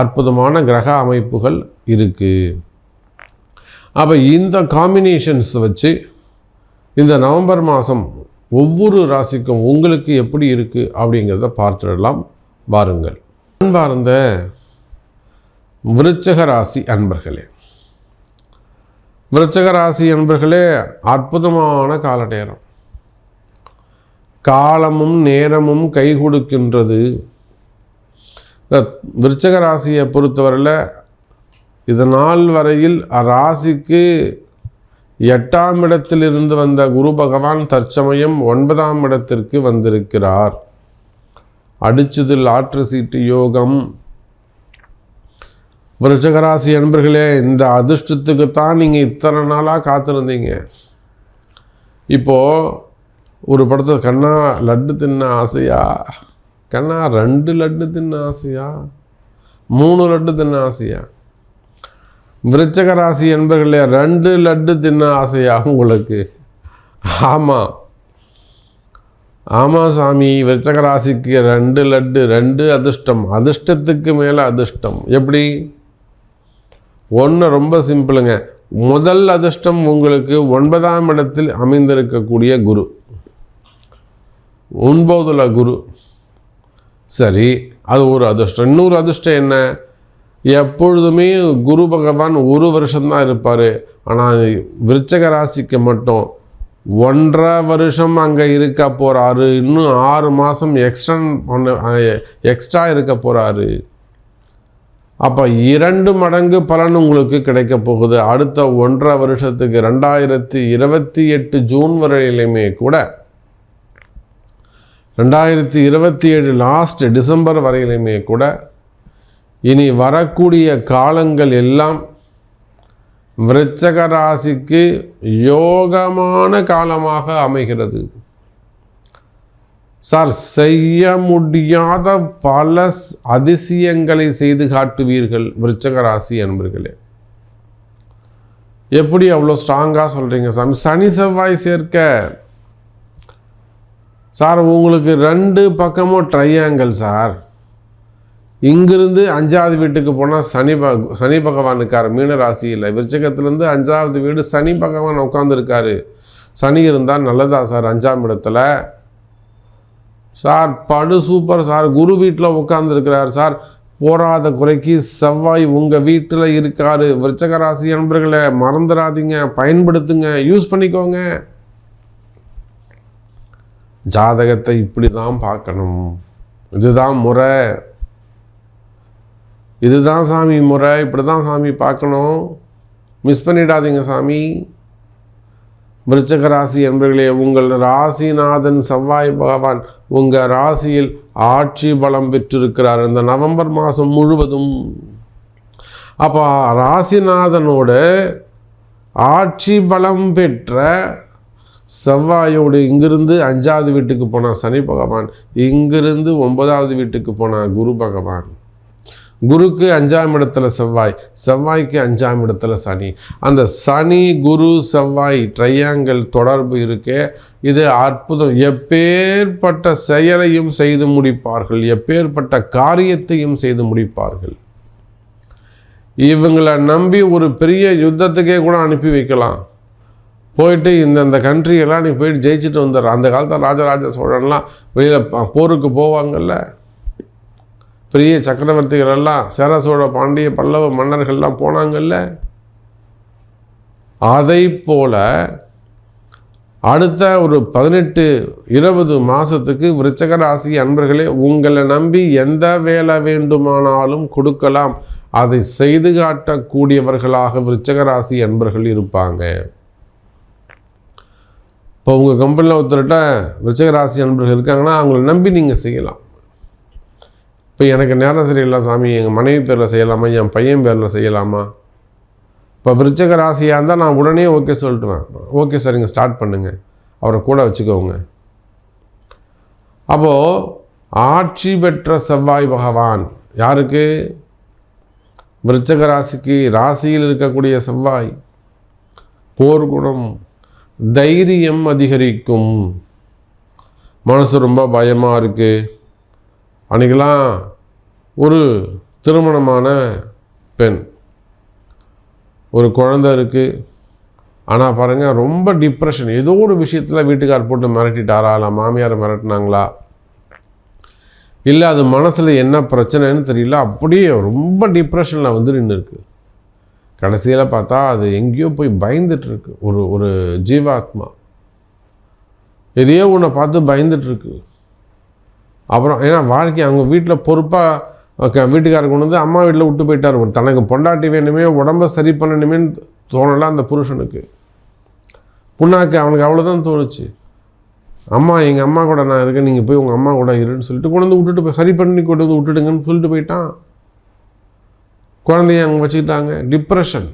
அற்புதமான கிரக அமைப்புகள் இருக்குது அப்போ இந்த காம்பினேஷன்ஸ் வச்சு இந்த நவம்பர் மாதம் ஒவ்வொரு ராசிக்கும் உங்களுக்கு எப்படி இருக்குது அப்படிங்கிறத பார்த்துடலாம். வாருங்கள். அன்பார்ந்த விருச்சக ராசி அன்பர்களே. விருச்சக ராசி அன்பர்களே அற்புதமான கால நேரம் காலமும் நேரமும் கை கொடுக்கின்றது. இந்த விருச்சக ராசியை பொறுத்தவரையில் இது நாள் வரையில் ராசிக்கு எட்டாம் இடத்திலிருந்து வந்த குரு பகவான் தற்சமயம் ஒன்பதாம் இடத்திற்கு வந்திருக்கிறார். அடிச்சதில் ஆற்று சீட்டு யோகம். விருச்சகராசி அன்பர்களே இந்த அதிர்ஷ்டத்துக்கு தான் நீங்கள் இத்தனை நாளாக காத்திருந்தீங்க. இப்போது ஒரு படத்தை கண்ணா லட்டு தின்ன ஆசையா? கண்ணா ரெண்டு லட்டு தின்ன ஆசையா? மூணு லட்டு தின்ன ஆசையா? விருச்சக ராசி என்பர்களே ரெண்டு லட்டு தின்ன ஆசையா உங்களுக்கு? ஆமாம் ஆமாம் சாமி விருச்சக ராசிக்கு ரெண்டு லட்டு ரெண்டு அதிர்ஷ்டம். அதிர்ஷ்டத்துக்கு மேலே அதிர்ஷ்டம். எப்படி? ஒன்று ரொம்ப சிம்பிளுங்க. முதல் அதிர்ஷ்டம் உங்களுக்கு ஒன்பதாம் இடத்தில் அமைந்திருக்கக்கூடிய குரு. ஒன்பதுல குரு. சரி அது ஒரு அதிர்ஷ்டம். இன்னொரு அதிர்ஷ்டம் என்ன? எப்பொழுதுமே குரு பகவான் ஒரு வருஷம்தான் இருப்பார். ஆனால் விருச்சக ராசிக்கு மட்டும் ஒன்றரை வருஷம் அங்கே இருக்க போகிறாரு இன்னும் ஆறு மாதம் எக்ஸ்டன் பண்ண எக்ஸ்ட்ரா இருக்க போகிறாரு அப்போ இரண்டு மடங்கு பலன் உங்களுக்கு கிடைக்க போகுது. அடுத்த ஒன்றரை வருஷத்துக்கு ரெண்டாயிரத்தி இருபத்தி எட்டு ஜூன் வரையிலுமே கூட ரெண்டாயிரத்தி இருபத்தி ஏழு லாஸ்ட் டிசம்பர் வரையிலுமே கூட இனி வரக்கூடிய காலங்கள் எல்லாம் விருச்சக ராசிக்கு யோகமான காலமாக அமைகிறது. சார் செய்ய முடியாத பல அதிசயங்களை செய்து காட்டுவீர்கள் விருச்சக ராசி அன்பர்களே. எப்படி அவ்வளோ ஸ்ட்ராங்காக சொல்கிறீங்க சாமி? சனி செவ்வாய் சேர்க்க சார் உங்களுக்கு ரெண்டு பக்கமும் ட்ரையாங்கிள் சார். இங்கிருந்து அஞ்சாவது வீட்டுக்கு போனால் சனி ப சனி பகவான் இருக்கார் மீன ராசியில் விருச்சகத்துலேருந்து அஞ்சாவது வீடு சனி பகவான் உட்காந்துருக்காரு சனி இருந்தால் நல்லதா சார் அஞ்சாம் இடத்துல. சார் படு சூப்பர் சார். குரு வீட்டில் உட்காந்துருக்கிறார் சார். போராத குறைக்கு செவ்வாய் உங்கள் வீட்டில் இருக்காரு. விருச்சக ராசி நண்பர்களை மறந்துடாதீங்க. பயன்படுத்துங்க. யூஸ் பண்ணிக்கோங்க. ஜாதகத்தை இப்படி தான் பார்க்கணும். இதுதான் முறை. இதுதான் சாமி முறை. இப்படி தான் சாமி பார்க்கணும். மிஸ் பண்ணிடாதீங்க சாமி. விருச்சக ராசி என்பர்களே உங்கள் ராசிநாதன் செவ்வாய் பகவான் உங்கள் ராசியில் ஆட்சி பலம் பெற்றிருக்கிறார் இந்த நவம்பர் மாதம் முழுவதும். அப்போ ராசிநாதனோட ஆட்சி பலம் பெற்ற செவ்வாயோடு இங்கிருந்து அஞ்சாவது வீட்டுக்கு போனால் சனி பகவான் இங்கிருந்து ஒன்பதாவது வீட்டுக்கு போனால் குரு பகவான். குருக்கு அஞ்சாம் இடத்துல செவ்வாய் செவ்வாய்க்கு அஞ்சாம் இடத்துல சனி. அந்த சனி குரு செவ்வாய் ட்ரையாங்கல் தொடர்பு இருக்கே இது அற்புதம். எப்பேற்பட்ட செயலையும் செய்து முடிப்பார்கள் எப்பேற்பட்ட காரியத்தையும் செய்து முடிப்பார்கள். இவங்களை நம்பி ஒரு பெரிய யுத்தத்துக்கே கூட அனுப்பி வைக்கலாம். போயிட்டு இந்தந்த கண்ட்ரியெல்லாம் நீ போயிட்டு ஜெயிச்சுட்டு வந்துடுற. அந்த காலத்தில் ராஜராஜ சோழன்லாம் வெளியில் போருக்கு போவாங்கல்ல? பெரிய சக்கரவர்த்திகள் எல்லாம் சேர சோழ பாண்டிய பல்லவ மன்னர்கள்லாம் போனாங்கல்ல? அதை போல அடுத்த ஒரு பதினெட்டு இருபது மாதத்துக்கு விருச்சக ராசி அன்பர்களே உங்களை நம்பி எந்த வேலை வேண்டுமானாலும் கொடுக்கலாம். அதை செய்து காட்டக்கூடியவர்களாக விருச்சக ராசி அன்பர்கள் இருப்பாங்க. இப்போ உங்கள் கம்பெனியில் ஒருத்தர்கிட்ட விருச்சக ராசி நண்பர்கள் இருக்காங்கன்னா அவங்கள நம்பி நீங்கள் செய்யலாம். இப்போ எனக்கு நேரம் சரியில்லை சாமி எங்கள் மனைவி பேரில் செய்யலாமா என் பையன் பேரில் செய்யலாமா? இப்போ விருச்சக ராசியாக இருந்தால் நான் உடனே ஓகே சொல்லிட்டுவேன். ஓகே சரிங்க ஸ்டார்ட் பண்ணுங்கள் அவரை கூட வச்சுக்கோங்க. அப்போது ஆட்சி பெற்ற செவ்வாய் பகவான். யாருக்கு? விருச்சக ராசிக்கு ராசியில் இருக்கக்கூடிய செவ்வாய். போர்க்குணம். தைரியம் அதிகரிக்கும். மனசு ரொம்ப பயமாக இருக்குது அன்றைக்கெல்லாம் ஒரு திருமணமான பெண். ஒரு குழந்தை இருக்குது ஆனால் பாருங்கள் ரொம்ப டிப்ரெஷன் ஏதோ ஒரு விஷயத்தில் வீட்டுக்கார் போட்டு மிரட்டிட்டாரா? இல்லை மாமியார் மிரட்டினாங்களா? இல்லை அது மனசில் என்ன பிரச்சனைன்னு தெரியல. அப்படியே ரொம்ப டிப்ரெஷனில் வந்து நின்று இருக்குது கடைசியில் பார்த்தா அது எங்கேயோ போய் பயந்துட்டுருக்கு. ஒரு ஒரு ஜீவாத்மா. எதையோ உன்னை பார்த்து பயந்துட்டுருக்கு. அப்புறம் ஏன்னா வாழ்க்கை அவங்க வீட்டில் பொறுப்பாக வீட்டுக்காரர் கொண்டு வந்து அம்மா வீட்டில் விட்டு போயிட்டார். ஒரு தனக்கு பொண்டாட்டி வேணுமே உடம்ப சரி பண்ணணுமேன்னு தோணலாம் அந்த புருஷனுக்கு. புண்ணாக்கு அவனுக்கு அவ்வளோதான் தோணுச்சு. அம்மா எங்கள் அம்மா கூட நான் இருக்கேன் நீங்கள் போய் உங்கள் அம்மா கூட இருன்னு சொல்லிட்டு கொண்டு வந்து விட்டுட்டு போய் சரி பண்ணி கொண்டு வந்து விட்டுடுங்கன்னு சொல்லிட்டு போயிட்டான். குழந்தைய அங்கே வச்சுக்கிட்டாங்க. டிப்ரெஷன்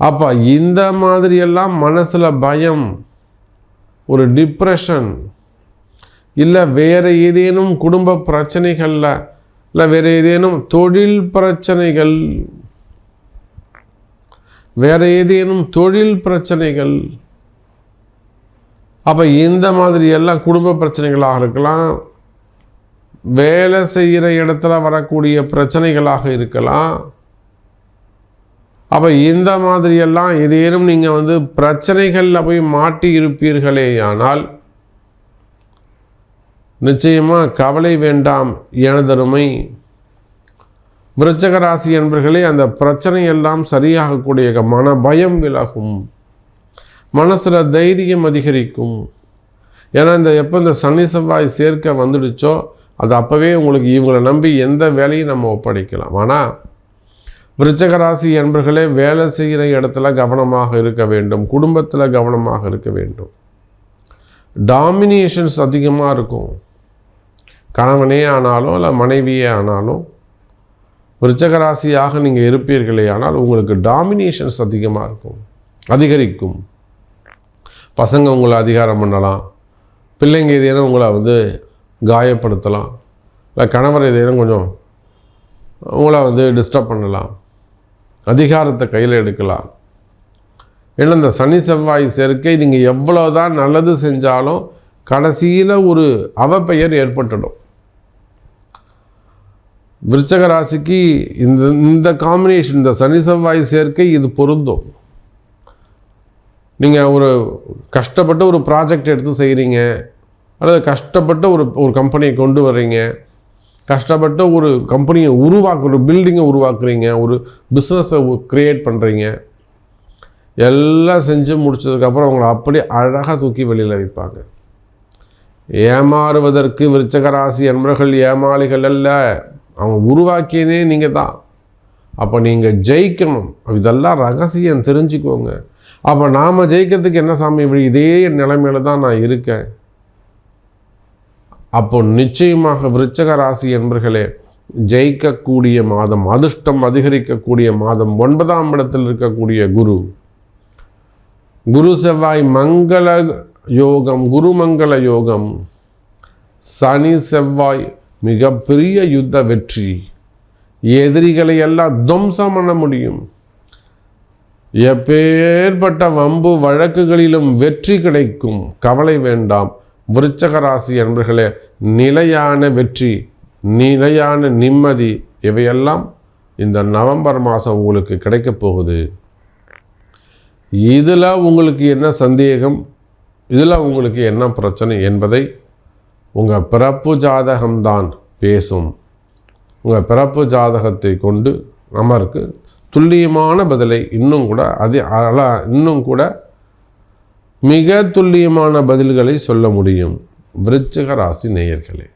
அப்போ இந்த மாதிரியெல்லாம் மனசில் பயம் ஒரு டிப்ரெஷன் இல்லை வேறு ஏதேனும் குடும்ப பிரச்சனைகளில் இல்லை வேறு ஏதேனும் தொழில் பிரச்சனைகள் வேறு ஏதேனும் தொழில் பிரச்சனைகள். அப்போ இந்த மாதிரி எல்லாம் குடும்ப பிரச்சனைகளாக இருக்கலாம் வேலை செய்கிற இடத்துல வரக்கூடிய பிரச்சனைகளாக இருக்கலாம். அப்போ இந்த மாதிரியெல்லாம் ஏதேனும் நீங்கள் வந்து பிரச்சனைகளில் போய் மாட்டி இருப்பீர்களே ஆனால் நிச்சயமாக கவலை வேண்டாம் எனதருமை. விருச்சக ராசி என்பர்களே அந்த பிரச்சனையெல்லாம் சரியாகக்கூடிய மன பயம் விலகும். மனசில் தைரியம் அதிகரிக்கும். ஏன்னா இந்த எப்போ இந்த சனி செவ்வாய் சேர்க்க வந்துடுச்சோ அது அப்போவே உங்களுக்கு இவங்களை நம்பி எந்த வேலையும் நம்ம ஒப்படைக்கலாம். ஆனால் விருச்சகராசி என்பர்களே வேலை செய்கிற இடத்துல கவனமாக இருக்க வேண்டும். குடும்பத்தில் கவனமாக இருக்க வேண்டும். டாமினேஷன்ஸ் அதிகமாக இருக்கும். கணவனே ஆனாலும் இல்லை மனைவியே ஆனாலும் விருச்சகராசியாக நீங்கள் இருப்பீர்களே ஆனால் உங்களுக்கு டாமினேஷன்ஸ் அதிகமாக இருக்கும். அதிகரிக்கும். பசங்க உங்களை அதிகாரம் பண்ணலாம். பிள்ளைங்க ஏதேனும் உங்களை வந்து காயப்படுத்தலாம். இல்லை கணவர் ஏதேனும் கொஞ்சம் உங்களை வந்து டிஸ்டர்ப் பண்ணலாம். அதிகாரத்தை கையில் எடுக்கலாம். ஏன்னா இந்த சனி செவ்வாய் சேர்க்கை நீங்கள் எவ்வளோ தான் நல்லது செஞ்சாலும் கடைசியில் ஒரு அவப்பெயர் ஏற்பட்டுடும். விருச்சக ராசிக்கு இந்த இந்த காம்பினேஷன் இந்த சனி செவ்வாய் சேர்க்கை இது பொருந்தும். நீங்கள் ஒரு கஷ்டப்பட்டு ஒரு ப்ராஜெக்ட் எடுத்து செய்கிறீங்க அல்லது கஷ்டப்பட்டு ஒரு ஒரு கம்பெனியை கொண்டு வர்றீங்க. கஷ்டப்பட்டு ஒரு கம்பெனியை உருவாக்கு ஒரு பில்டிங்கை உருவாக்குறீங்க. ஒரு பிஸ்னஸை க்ரியேட் பண்ணுறீங்க எல்லாம் செஞ்சு முடிச்சதுக்கப்புறம் அவங்கள அப்படியே அழகாக தூக்கி வெளியில் வைப்பாங்க. ஏமாறுவதற்கு விருச்சகராசி அன்பர்கள் ஏமாளிகள் அல்ல. அவங்க உருவாக்கியதே நீங்கள் தான். அப்போ நீங்கள் ஜெயிக்கணும். இதெல்லாம் ரகசியம் தெரிஞ்சுக்கோங்க. அப்போ நாம் ஜெயிக்கிறதுக்கு என்ன சாமி இப்படி இதே நிலைமையில தான் நான் இருக்கேன். அப்போ நிச்சயமாக விருச்சக ராசி என்பர்களே ஜெயிக்கக்கூடிய மாதம் அதிர்ஷ்டம் அதிகரிக்கக்கூடிய மாதம் ஒன்பதாம் இடத்தில் இருக்கக்கூடிய குரு. குரு செவ்வாய் மங்கள யோகம் குருமங்கள யோகம். சனி செவ்வாய் மிகப்பெரிய யுத்த வெற்றி. எதிரிகளை எல்லாம் துவம்சம் பண்ண முடியும். எப்பேற்பட்ட வம்பு வழக்குகளிலும் வெற்றி கிடைக்கும். கவலை வேண்டாம். விருச்சக ராசி என்பர்களே நிலையான வெற்றி நிலையான நிம்மதி இவையெல்லாம் இந்த நவம்பர் மாதம் உங்களுக்கு கிடைக்கப் போகுது. இதில் உங்களுக்கு என்ன சந்தேகம்? இதில் உங்களுக்கு என்ன பிரச்சனை என்பதை உங்கள் பிறப்பு ஜாதகம்தான் பேசும். உங்கள் பிறப்பு ஜாதகத்தை கொண்டு நமக்கு துல்லியமான பதிலை இன்னும் கூட அது இன்னும் கூட மிக துல்லியமான பதில்களை சொல்ல முடியும். விருச்சிக ராசி நேயர்களே.